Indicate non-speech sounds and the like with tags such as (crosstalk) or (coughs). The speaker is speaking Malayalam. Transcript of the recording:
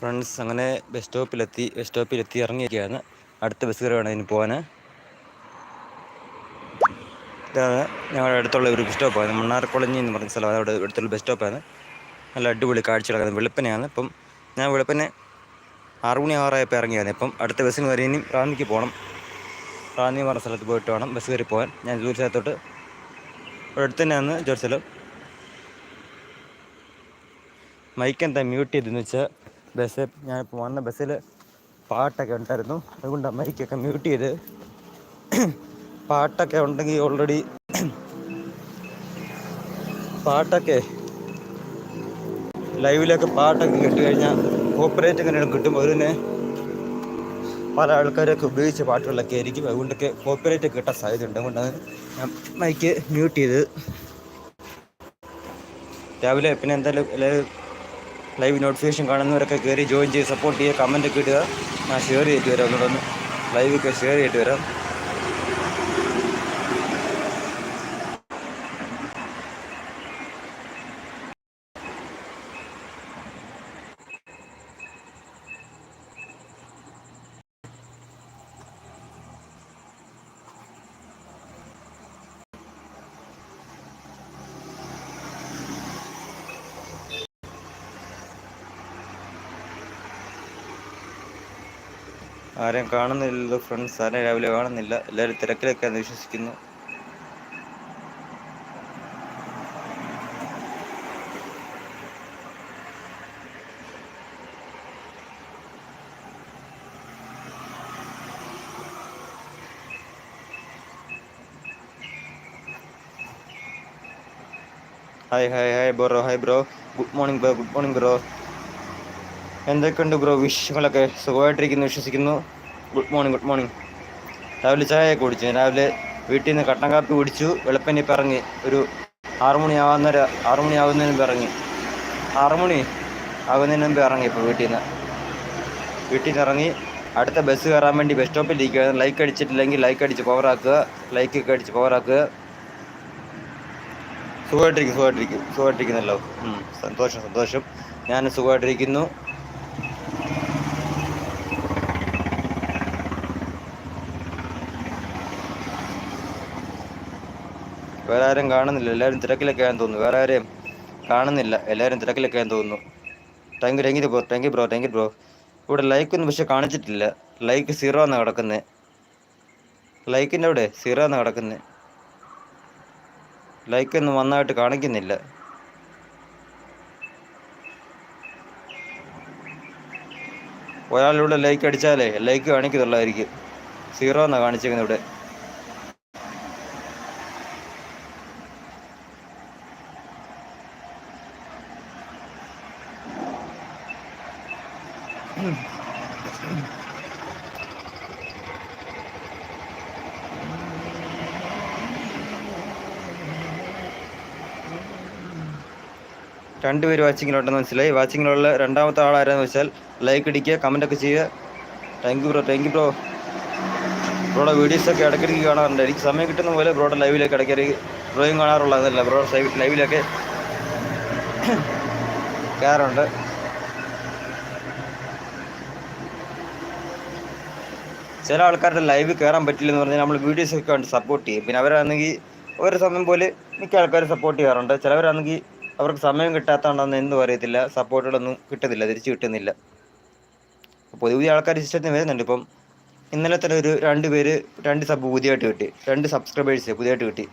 ഫ്രണ്ട്സ് അങ്ങനെ ബസ് സ്റ്റോപ്പിലെത്തി ബസ് സ്റ്റോപ്പിലെത്തി ഇറങ്ങിയിരിക്കുകയാണ്. അടുത്ത ബസ് കയറി വേണം ഇനി പോകാൻ ഇതാണ് ഞങ്ങളുടെ അടുത്തുള്ള ഒരു ബസ് സ്റ്റോപ്പാണ് മണ്ണാർക്കുളഞ്ഞി എന്ന് പറഞ്ഞ സ്ഥലമാണ്. അവിടെ അടുത്തുള്ള ബസ് സ്റ്റോപ്പാണ് നല്ല അടിപൊളി കാഴ്ച കിടക്കുന്നത് വെളുപ്പനെയാണ്. ഇപ്പം ഞാൻ വെളുപ്പനെ ആറ് മണി ആറായപ്പോൾ ഇറങ്ങിയാണ് ഇപ്പം അടുത്ത ബസ്സിന് വരെ ഇനി റാന്നിക്ക് പോകണം റാന്നി പറഞ്ഞ സ്ഥലത്ത് പോയിട്ട് വേണം ബസ് കയറി പോകാൻ ഞാൻ ജോലി സ്ഥലത്തോട്ട് അടുത്ത് തന്നെയാണ് ജോലി സ്ഥലം. മൈക്ക് എന്താ മ്യൂട്ട് ചെയ്തെന്ന് വെച്ചാൽ ബസ് ഞാനിപ്പോൾ വന്ന ബസ്സിൽ പാട്ടൊക്കെ ഉണ്ടായിരുന്നു. അതുകൊണ്ട് മൈക്കൊക്കെ മ്യൂട്ട് ചെയ്ത് പാട്ടൊക്കെ ഉണ്ടെങ്കിൽ ഓൾറെഡി പാട്ടൊക്കെ ലൈവിലൊക്കെ പാട്ടൊക്കെ കിട്ടിക്കഴിഞ്ഞാൽ കോപ്പറേറ്റ് ഇങ്ങനെ കിട്ടുമ്പോൾ അതിനെ പല ആൾക്കാരൊക്കെ ഉപയോഗിച്ച പാട്ടുകളൊക്കെ ആയിരിക്കും. അതുകൊണ്ടൊക്കെ കോപ്പറേറ്റ് കിട്ടാൻ സാധ്യതയുണ്ട്. അതുകൊണ്ടാണ് ഞാൻ മൈക്ക് മ്യൂട്ട് ചെയ്ത്. രാവിലെ പിന്നെ എന്തായാലും എല്ലാവരും ലൈവ് നോട്ടിഫിക്കേഷൻ കാണുന്നവരൊക്കെ കയറി ജോയിൻ ചെയ്ത് സപ്പോർട്ട് ചെയ്യുക കമന്റ് ഒക്കെ ഇടുക. ഞാൻ ഷെയർ ചെയ്തിട്ട് വരാം. ഒന്നുകൂടെ ലൈവൊക്കെ ഷെയർ ചെയ്തിട്ട് വരാം. ആരെയും കാണുന്നില്ലല്ലോ ഫ്രണ്ട്സ് ആരെയും രാവിലെ കാണുന്നില്ല. എല്ലാവരും തിരക്കിലൊക്കെയാന്ന് വിശ്വസിക്കുന്നു. Hi hi hi bro hi bro good morning bro good morning bro എന്തൊക്കെയുണ്ട് ബ്രോ വിഷയങ്ങളൊക്കെ സുഖമായിട്ടിരിക്കുന്നു വിശ്വസിക്കുന്നു. ഗുഡ് മോർണിംഗ് ഗുഡ് മോർണിംഗ് രാവിലെ ചായ കുടിച്ചു. രാവിലെ വീട്ടിൽ നിന്ന് കട്ടൻ കാപ്പി കുടിച്ചു. വെളുപ്പനി ഒരു ഇറങ്ങി. ഒരു ആറുമണി ആവുന്നേരം ആറുമണി ആവുന്നതിന് മുമ്പ് ഇറങ്ങി. ആറുമണി ആകുന്നതിന് മുമ്പ് ഇറങ്ങി ഇപ്പോൾ വീട്ടിൽ നിന്ന്. വീട്ടിൽ നിന്ന് ഇറങ്ങി. അടുത്ത ബസ് കയറാൻ വേണ്ടി ബസ് സ്റ്റോപ്പിൽ ഇരിക്കുകയാണ് ലൈക്ക് അടിച്ചിട്ടില്ലെങ്കിൽ ലൈക്ക് അടിച്ച് പവറാക്കുക ലൈക്കൊക്കെ അടിച്ച് പവറാക്കുക സുഖമായിട്ടിരിക്കും സുഖമായിട്ടിരിക്കും സുഖമായിട്ടിരിക്കുന്നല്ലോ. സന്തോഷം സന്തോഷം. ഞാൻ സുഖമായിട്ടിരിക്കുന്നു. വേറെ ആരും കാണുന്നില്ല. എല്ലാവരും തിരക്കിലൊക്കെ ആണെന്ന് തോന്നുന്നു. വേറെ ആരെയും കാണുന്നില്ല. എല്ലാവരും തിരക്കിലൊക്കെ ആണെന്ന് തോന്നുന്നു. Thank you thank you bro thank you bro thank you bro ഇവിടെ ലൈക്ക് ഒന്നും പക്ഷെ കാണിച്ചിട്ടില്ല. ലൈക്ക് സീറോ എന്നാണ് കിടക്കുന്നത് ലൈക്കിന്റെ അവിടെ സീറോ എന്നാണ് കിടക്കുന്നത് ലൈക്ക് ഒന്നും വന്നായിട്ട് കാണിക്കുന്നില്ല. ഒരാളിവിടെ ലൈക്ക് അടിച്ചാലേ ലൈക്ക് കാണിക്കുന്നുള്ളായിരിക്കും സീറോ എന്നാണ് കാണിച്ചിരിക്കുന്നത് ഇവിടെ. രണ്ടുപേര് വാച്ചിങ്ങിലുണ്ടെന്ന് മനസ്സിലായി. വാച്ചിങ്ങിലുള്ള രണ്ടാമത്തെ ആളാരെന്ന് വെച്ചാൽ ലൈക്ക് അടിക്കുക കമന്റ് ഒക്കെ ചെയ്യുക. Thank you bro thank you bro ബ്രോയുടെ വീഡിയോസൊക്കെ ഇടയ്ക്കിടയ്ക്ക് കാണാറുണ്ട്. എനിക്ക് സമയം കിട്ടുന്ന പോലെ ബ്രോയുടെ ലൈവിലൊക്കെ ഇടയ്ക്കിടയ്ക്ക് ഡ്രോയിങ് കാണാറുള്ളതല്ല. ബ്രോ ലൈവിലൊക്കെ (coughs) കയറുണ്ട് ചില ആൾക്കാരുടെ ലൈവ് കയറാൻ പറ്റില്ലെന്ന് പറഞ്ഞാൽ നമ്മൾ വീഡിയോസ് ഒക്കെ കണ്ട് സപ്പോർട്ട് ചെയ്യും. പിന്നെ അവരാണെങ്കിൽ ഒരു സമയം പോലെ മിക്ക ആൾക്കാർ സപ്പോർട്ട് ചെയ്യാറുണ്ട്. ചിലവരാണെങ്കിൽ അവർക്ക് സമയം കിട്ടാത്തതാണെന്ന് എന്തും അറിയത്തില്ല. സപ്പോർട്ടുകളൊന്നും കിട്ടുന്നില്ല തിരിച്ച് കിട്ടുന്നില്ല. പുതിയ പുതിയ ആൾക്കാർ സിസ്റ്റത്തിന് വരുന്നുണ്ട്. ഇപ്പം ഇന്നലെ തന്നെ ഒരു രണ്ട് പേര് രണ്ട് സബ് പുതിയതായിട്ട് കിട്ടി. രണ്ട് സബ്സ്ക്രൈബേഴ്സ് പുതിയതായിട്ട് കിട്ടി.